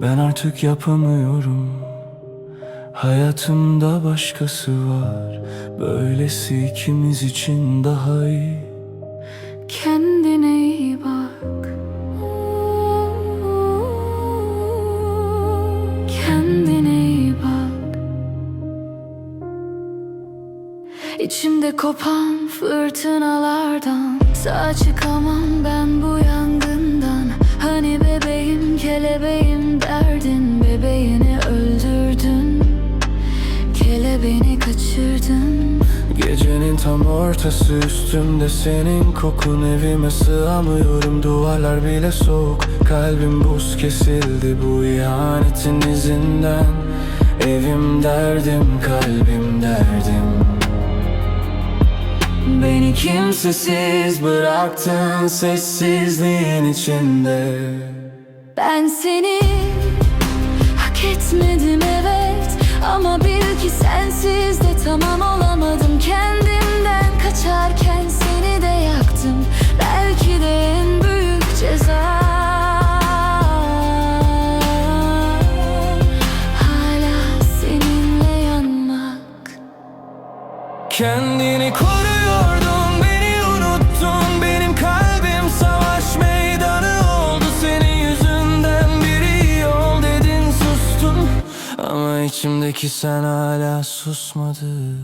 Ben artık yapamıyorum. Hayatımda başkası var. Böylesi ikimiz için daha iyi. Kendine iyi bak. Kendine iyi bak. İçimde kopan fırtınalardan Sağ çıkamam ben bu bebeğim kelebeğim derdin Bebeğini öldürdün. Kelebeğini kaçırdın. Gecenin tam ortası üstümde senin kokun Evime sığamıyorum. Duvarlar bile soğuk Kalbim buz kesildi bu ihanetin izinden. Evim derdim kalbim derdim. Beni kimsesiz bıraktın sessizliğin içinde Ben seni hak etmedim evet. Ama bil ki sensiz de tamam olamadım. Kendimden kaçarken seni de yaktım. Belki de en büyük ceza. Hala seninle yanmak. Kendini koruyordun, Ama içimdeki sen hala susmadı